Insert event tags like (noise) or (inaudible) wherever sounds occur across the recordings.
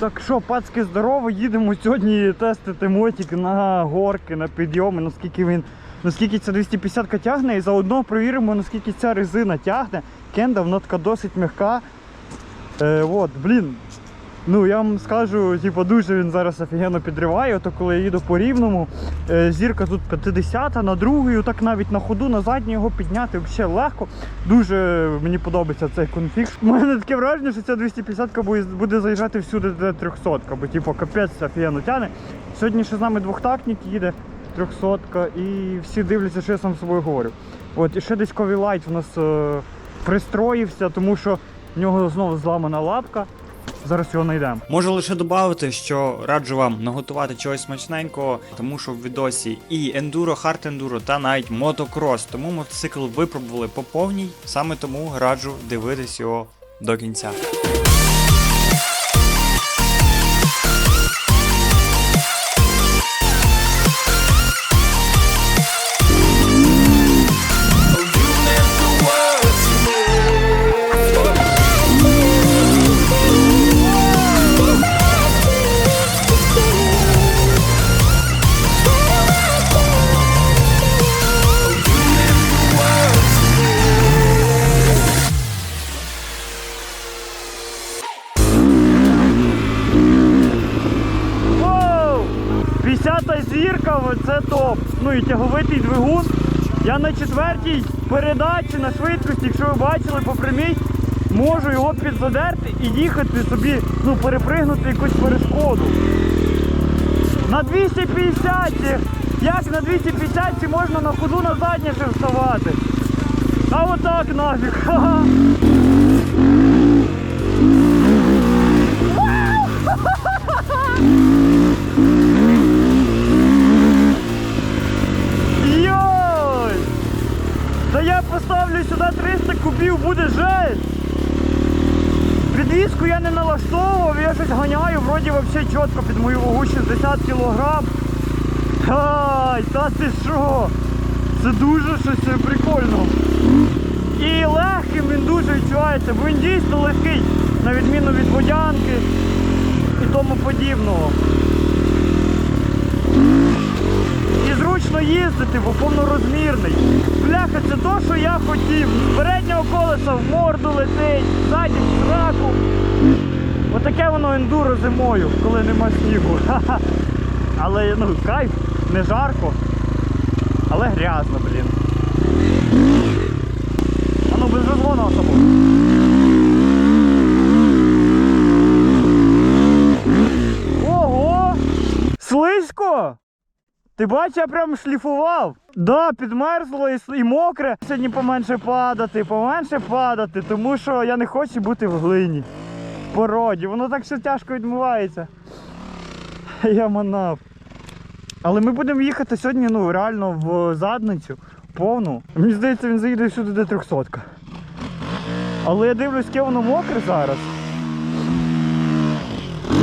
Так що, пацки, здорово, їдемо сьогодні тестити мотик на горки, на підйоми, наскільки він, наскільки ця 250 тягне, і заодно перевіримо, наскільки ця резина тягне. Кенда, вона така досить м'яка. Е, от, блін. Ну, я вам скажу, типу, дуже він зараз офігенно підриває. Ото коли я їду по рівному, е, зірка тут 50, на другий, так навіть на ходу, на задній його підняти взагалі легко. Дуже мені подобається цей конфіг. У мене таке враження, що ця 250 буде, заїжджати всюди, де 300-ка, бо типу капець офігенно тяне. Сьогодні ще з нами двохтактник їде 300-ка, і всі дивляться, що я сам з собою говорю. От, і ще десь Light у нас е, пристроївся, тому що в нього знову зламана лапка. Зараз його знайдемо. Можу лише додати, що раджу вам наготувати чогось смачненького, тому що в відосі і ендуро, хард ендуро та навіть мотокрос. Тому мотоцикл випробували по повній, саме тому раджу дивитись його до кінця. Ну тяговитий двигун. Я на четвертій передачі на швидкості, якщо ви бачили по прямій, можу його підзадерти і їхати собі, ну, перепригнути якусь перешкоду. На 250, як на 250 можна на ходу на заднє ще вставати. А отак нафіг. Поставлю сюди 300 кубів, буде жесть! Підвізку я не налаштовував, я щось ганяю, вроді взагалі чітко під мою вагу 60 кг. Ай, та ти що? Це дуже щось прикольно. І легким він дуже відчувається, бо він дійсно легкий, на відміну від водянки і тому подібного. Зручно їздити, бо повнорозмірний. Бляха, це то, що я хотів. З переднього колеса в морду летить, ззаді в сраку. Отаке воно ендуро зимою, коли нема снігу. (laughs) Але ну, кайф, не жарко, але грязно, блін. А ну без розгону особо. Ого! Слизько! Ти бачиш, я прям шліфував. Да, підмерзло і, і мокре. Сьогодні поменше падати, поменше падати, тому що я не хочу бути в глині. В породі. Воно так все тяжко відмивається. (laughs) Я манав. Але ми будемо їхати сьогодні, ну, реально в задницю, повну. Мені здається, він заїде сюди де 300. Але я дивлюсь, яке воно мокре зараз.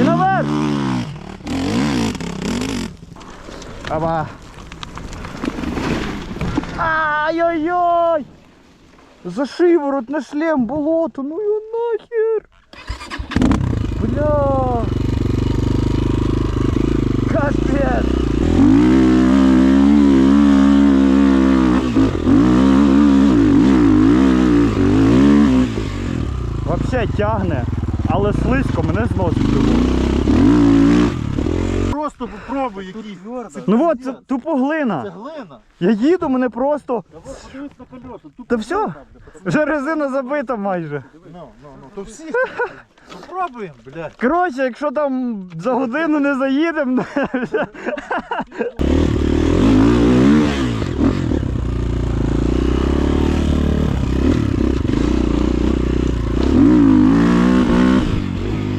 І наверх! Аба. Ай-ой-ой! За шиворот на шлем болото, ну його нахер! Бля! Капець! Вообще тягне, але слизько мене зносить. Просто попробуй який. Це Ну от, це тупо глина. Це глина. Я їду, мене просто. Та от подивись на. Тут Та все? Вже резина забита майже. Ну, ну, ну, то всі. Попробуємо, блядь. Коротше, якщо там за годину не заїдемо. (laughs)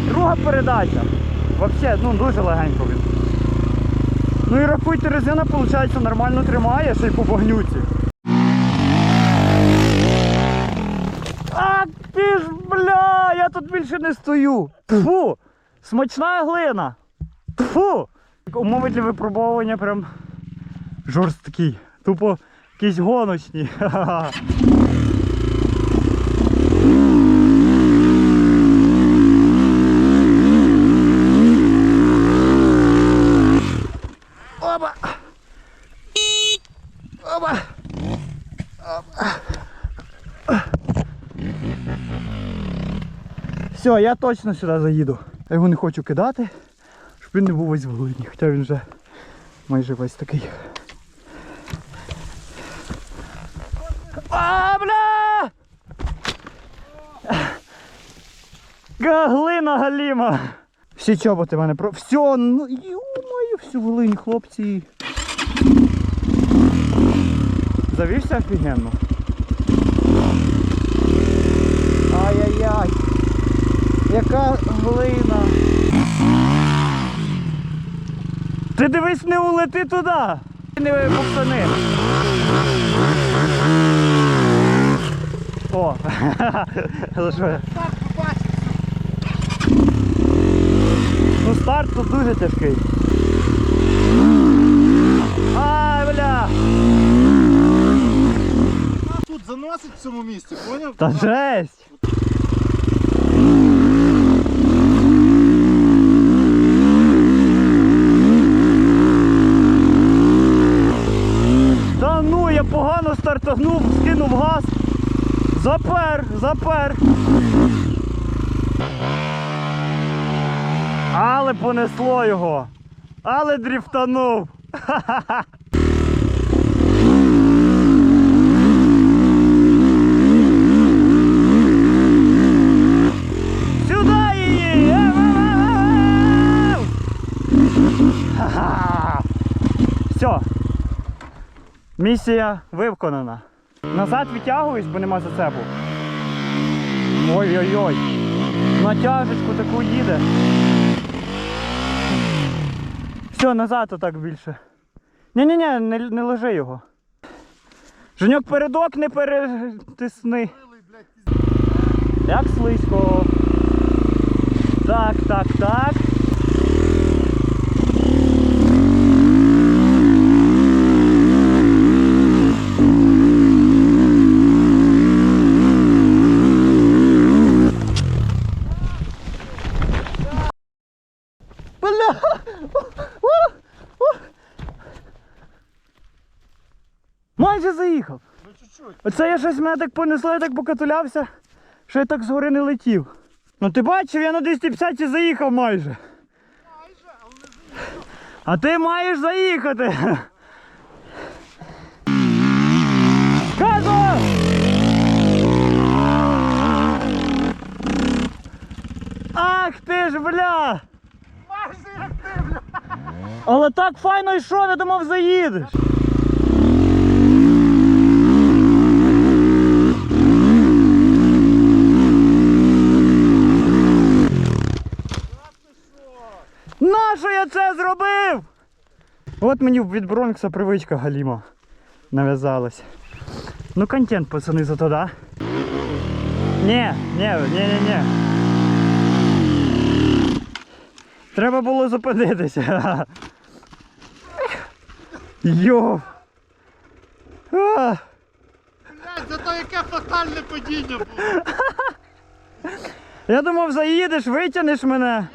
Друга передача. Взагалі, ну дуже легенько він. Ну і рахуйте, резина, виходить, нормально тримає, ще й по багнюці. А ти ж, бля, я тут більше не стою. Фу, смачна глина. Фу. Умови для випробовування прям жорсткі. Тупо якісь гоночні. (laughs) Все, я точно сюди заїду. Я його не хочу кидати, щоб він не був весь в глині, хоча він вже майже весь такий. А, бля! Глина галіма. Всі чоботи мене про. Все, ну ю-маю, всю глині, хлопці. Завівся офігенно. Ай-яй-яй. Яка глина. Ти дивись, не улети туди. Не попсани. О? (laughs) Ну старт тут дуже тяжкий. Ай, бля! Тут заносить в цьому місці, поняв? Та жесть! Та ну, я стартогнув, скинув газ. Запер, запер. Але понесло його. Але дріфтанув. Сюда Місія виконана. Назад відтягуюсь, бо нема зацепу. Ой-ой-ой. Натяжечку таку їде. Все, назад отак більше. Ні-ні-ні, не, не лежи його. Женьок передок не перетисни. Як слизько. Так, так, так. Бля! Майже заїхав. Ну чуть-чуть. Оце я щось мене так понесло, я так покатулявся, що я так згори не летів. Ну ти бачив, я на 250 і заїхав майже. А ти маєш заїхати. Кажу! Ах ти ж, бля! Майже як ти, бля. Але так файно йшов, я думав заїдеш. Нащо я це зробив? От мені від Бронкса привичка Галіма нав'язалась. Ну контент, пацани, зато, да? Ні, ні, ні, ні, ні. Треба було зупинитися. Йо. А, Блядь, зато яке фатальне падіння було. Я думав, заїдеш, витягнеш мене.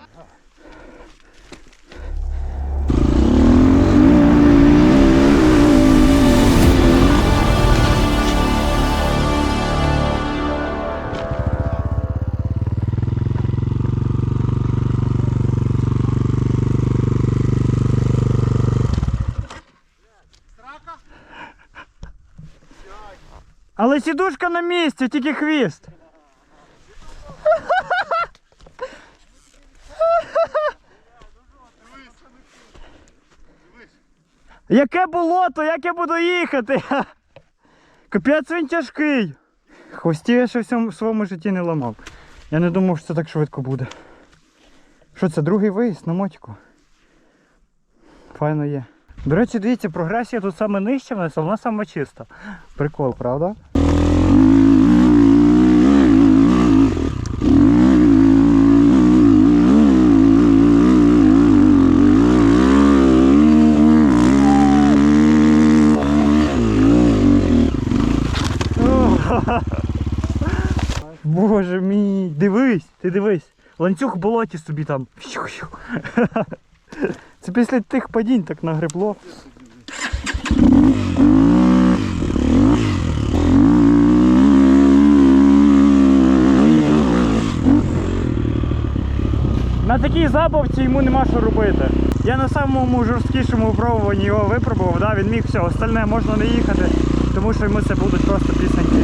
Але сідушка на місці, тільки хвіст. Яке болото, як я буду їхати? Капець він тяжкий. Хвості я ще в своєму житті не ламав. Я не думав, що це так швидко буде. Що це, другий виїзд на мотику? Файно є. До речі, дивіться, прогресія тут саме нижча в нас, а вона саме чиста. Прикол, правда? (laughs) Боже мій, дивись, ти дивись. Ланцюг болоті собі там. (laughs) Це після тих падінь так нагребло. На такій забавці йому нема що робити. Я на самому жорсткішому випробуванні його випробував, да, він міг все, остальне можна не їхати, тому що йому це будуть просто пісеньки.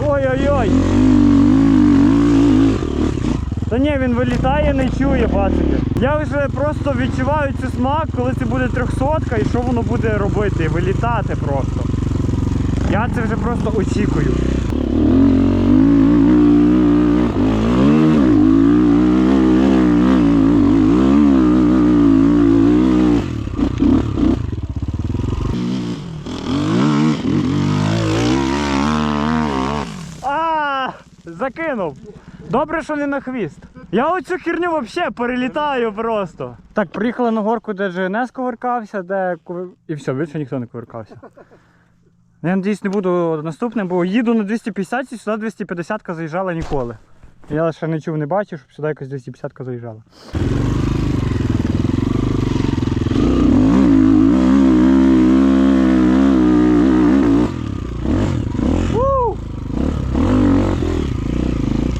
Ой-ой-ой! Він вилітає, не чує, пацики. Я вже просто відчуваю цей смак, коли це буде трьохсотка і що воно буде робити, вилітати просто. Я це вже просто очікую. Закинув. Добре, що не на хвіст. Я оцю херню взагалі перелітаю просто. Так, приїхали на горку, де ЖНС ковиркався, де і все, більше ніхто не ковиркався. Я надіюсь, не буду наступним, бо їду на 250 і сюди 250 заїжджала ніколи. Я лише не чув, не бачив, щоб сюди якось 250 заїжджала. Ву!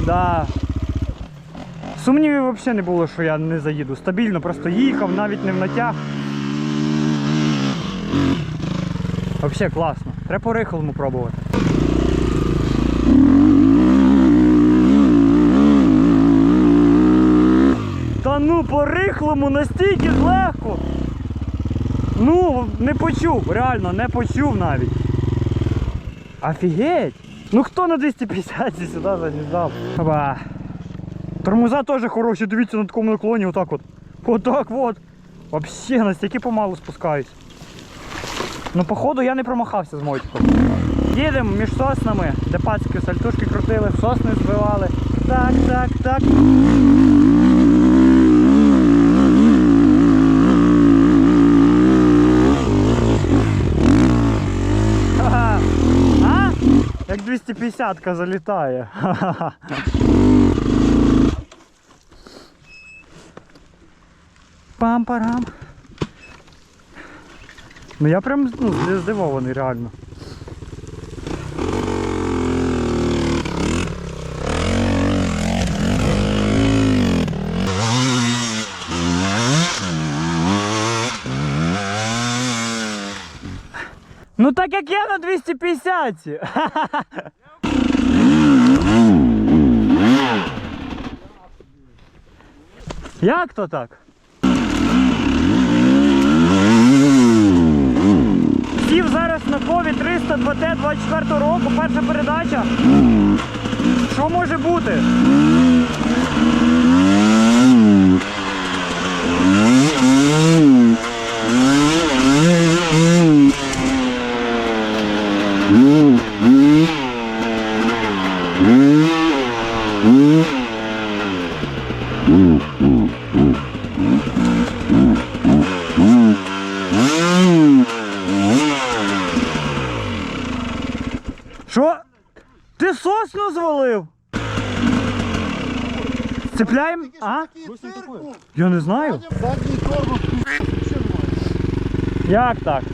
Да. Сумнівів взагалі не було, що я не заїду. Стабільно, просто їхав, навіть не в натяг. Взагалі класно. Треба по рихлому пробувати. Та ну по рихлому настільки легко. Ну, не почув, реально, не почув навіть. Офігеть! Ну хто на 250 сюди заїжджав? Ба. Тормоза теж хороші, дивіться на такому наклоні, отак от. Отак от. Вообще настільки помалу спускаюсь. Ну, походу, я не промахався з мотиком. Їдемо між соснами, де пацьки сальтушки крутили, сосни збивали. Так, так, так. А? Як 250-ка залітає. Ха-ха-ха. Пам-парам. Ну я прям ну, здивований реально. Ну так як я на 250. (laughs) Як то так? Сів зараз на кові 300 2Т 24 року, перша передача. Що може бути? Ти звалив? Цепляємо? А? Я не знаю. Як так?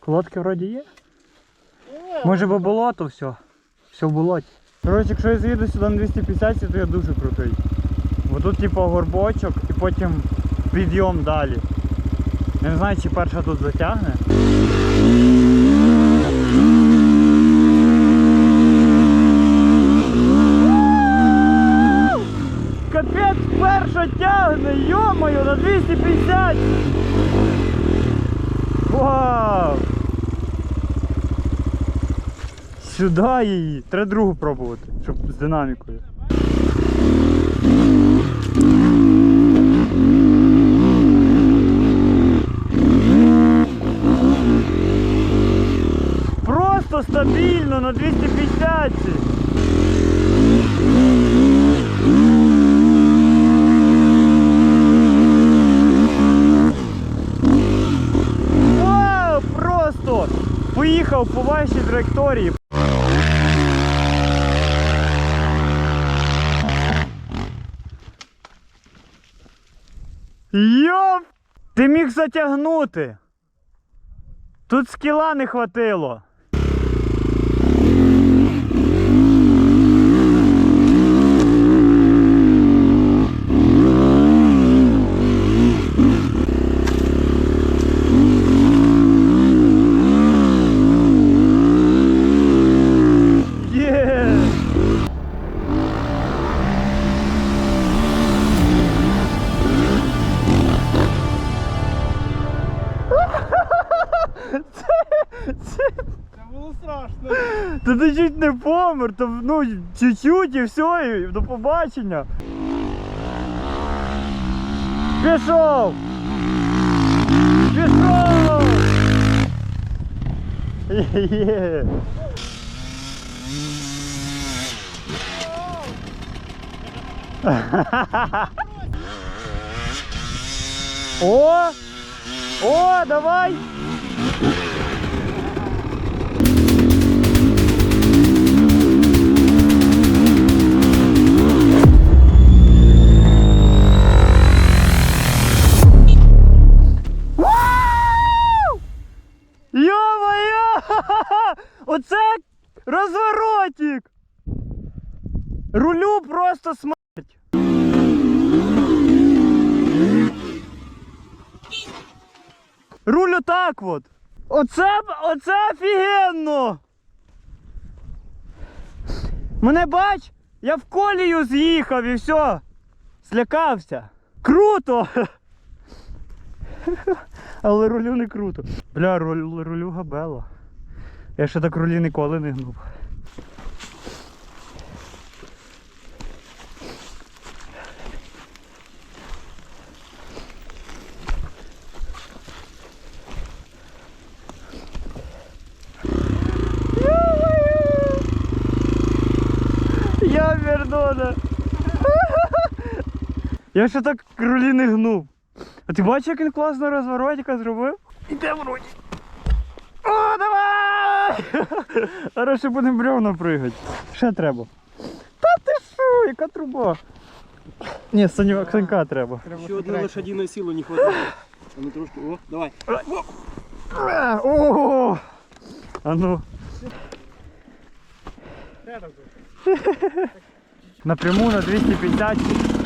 Колодки вроді є? Може бо болото все. Все в болоті. Коротше, якщо я заїду сюди на 250, то я дуже крутий. Бо тут типу горбочок і потім підйом далі. Не знаю, чи перша тут затягне. Капець перша тягне, йомаю, на 250. Вау! Сюди її. Треба другу пробувати, щоб з динамікою. Просто стабільно на 250. поїхав по вашій траєкторії. Йоп! Ти міг затягнути. Тут скіла не хватило. you не помер, то ну чуть-чуть і все, і до побачення. Пішов! Пішов! Є! О! О, давай! Рулю просто смерть! Рулю так от! Оце, оце офігенно! Мене бач, я в колію з'їхав і все. Злякався. Круто! Але рулю не круто. Бля, рулю габела. Я ще так рулі ніколи не гнув. Я Вердона. Я ще так рулі не гнув. А ти бачиш, як він класно розворотика зробив? Іде вроді. О, давай! Зараз ще будемо бревна пригати. Ще треба. Та ти що, яка труба? Ні, Саню, Санька треба. Ще одної лошадиної сили не хватає. А ну трошки, о, давай. О! А ну. Напряму на 250.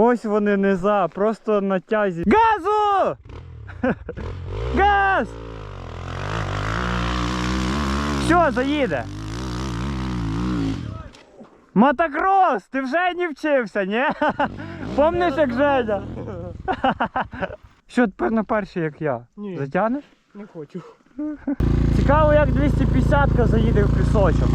Ось вони низа, просто на тязі. Газу! (laughs) Газ! Що, заїде? Мотокрос! Ти вже не вчився, ні? Помниш, як Женя? Що тепер на перший, як я? Ні. Затягнеш? Не хочу. (laughs) Цікаво, як 250-ка заїде в пісочок.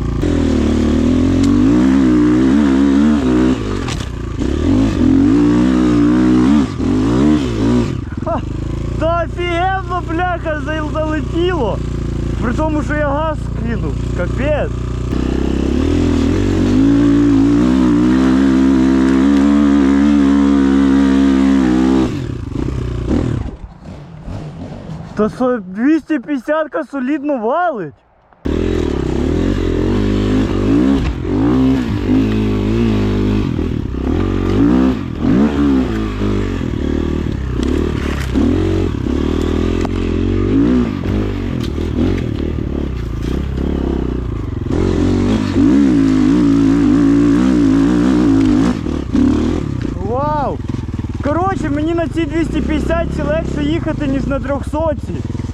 Та офігенно, бляха, за- залетіло. При тому, що я газ кинув. Капець. Та со- 250 солідно валить. Вау! Коротше, мені на цій 250 легше їхати, ніж на 300.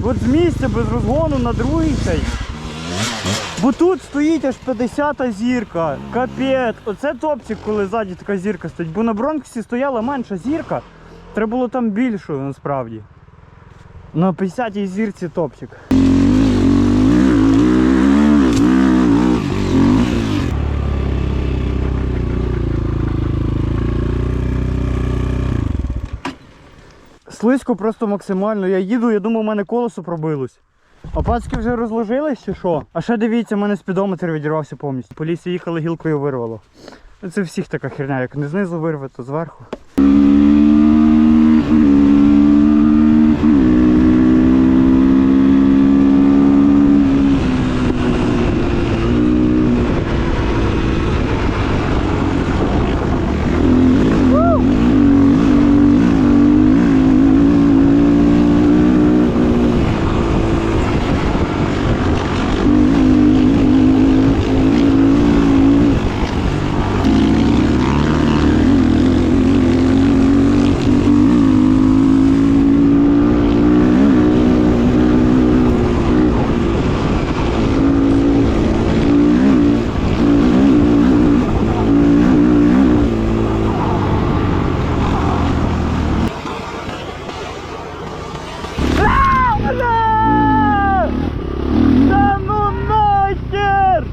От з місця без розгону на другий цей. Бо тут стоїть аж 50-та зірка. Капець. Оце топчик, коли ззаді така зірка стоїть. Бо на Бронксі стояла менша зірка. Треба було там більшою насправді. На 50 зірці топчик. Слизько просто максимально. Я їду, я думаю, у мене колесо пробилось. А пацки вже розложились чи що? А ще дивіться, у мене спідометр відірвався повністю. По лісі їхали, гілкою вирвало. Це всіх така херня, як не знизу вирве, то зверху. Бля! Да ну нахер!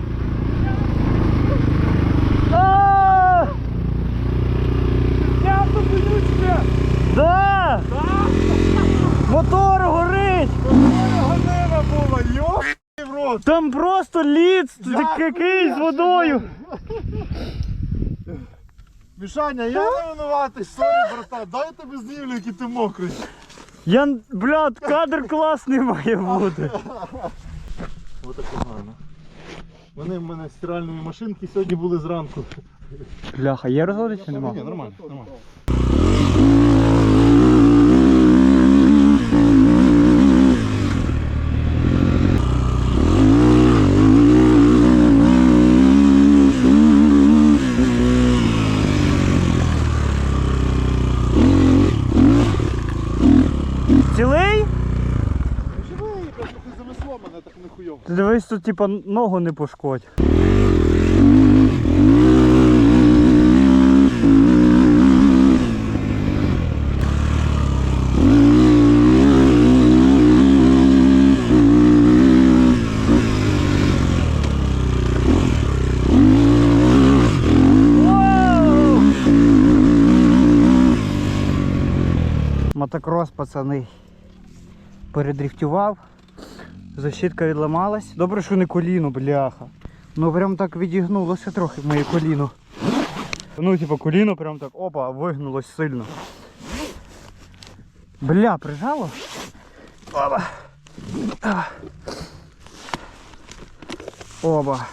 А! Я тут боюся! Да! Мотор горить! Ганина була, йоп в рот! Там просто лід який з водою. Мішаня, я не винуватий, сорі, брата, дай я тебе знімлю, який ти мокрий. Я, блядь, кадр класний має бути. Ось так погано. Вони в мене стиральної машинки сьогодні були зранку. Бляха, є розводить чи Ні, нема? нормально, нормально. Цілий? Живий, трохи занесло мене так нехуйово. Ти дивись, тут типа ногу не пошкодь. Мотокрос, пацани. Передрифтував. Защитка відламалась. Добре, що не коліно, бляха. Ну прям так відігнулося трохи моє коліно. Ну, типу, коліно прям так опа, вигнулось сильно. Бля, прижало? Оба. Оба.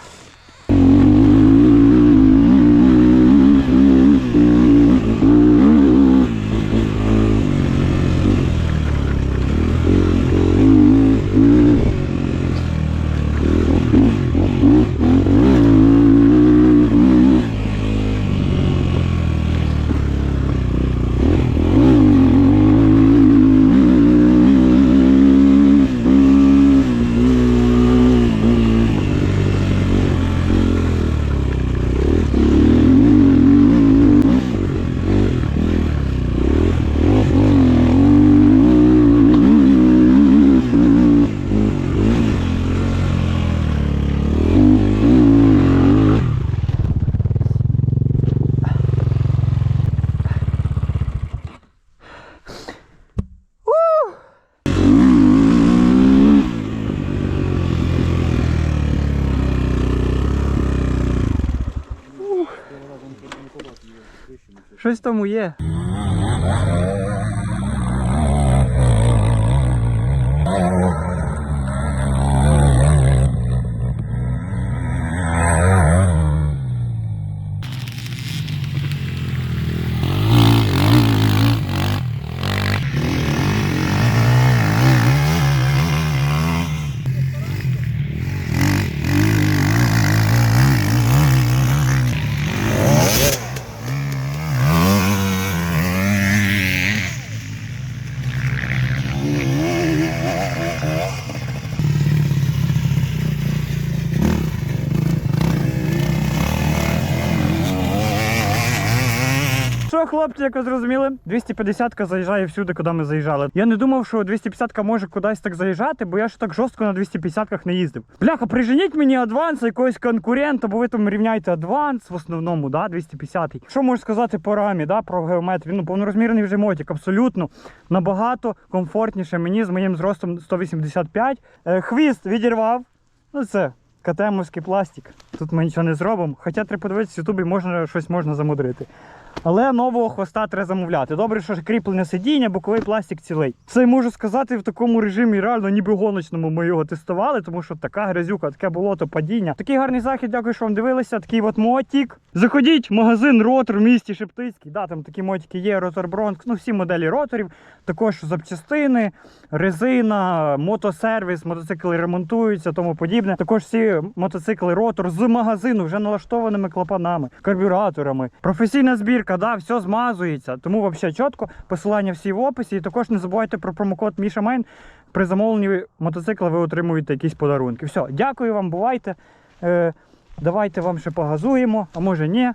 Щось там є. Хлопці, як ви зрозуміли, 250-ка заїжджає всюди, куди ми заїжджали. Я не думав, що 250-ка може кудись так заїжджати, бо я ж так жорстко на 250-ках не їздив. Бляха, приженіть мені адванс якогось конкурента, бо ви там рівняєте адванс в основному, да, 250-й. Що можу сказати по рамі, да, про геометрію? Ну, повнорозмірний вже мотик, абсолютно набагато комфортніше мені з моїм зростом 185. Е, хвіст відірвав. Ну це КТМовський пластик. Тут ми нічого не зробимо. Хоча треба подивитися, в Ютубі можна щось можна замудрити. Але нового хвоста треба замовляти. Добре, що кріплення сидіння, боковий пластик цілий. Це можу сказати в такому режимі, реально, ніби гоночному ми його тестували, тому що така грязюка, таке болото, падіння. Такий гарний захід, дякую, що вам дивилися. Такий от мотик. Заходіть, магазин ротор в місті Шептицький. Да, там такі мотики є, ротор Бронк, ну всі моделі роторів. Також запчастини, резина, мотосервіс, мотоцикли ремонтуються, тому подібне. Також всі мотоцикли ротор з магазину вже налаштованими клапанами, карбюраторами. Професійна збірка, да, все змазується. Тому взагалі чітко. Посилання всі в описі. І також не забувайте про промокод MISHAMAIN. При замовленні мотоцикла ви отримуєте якісь подарунки. Все, дякую вам, бувайте. Е, давайте вам ще погазуємо, а може ні.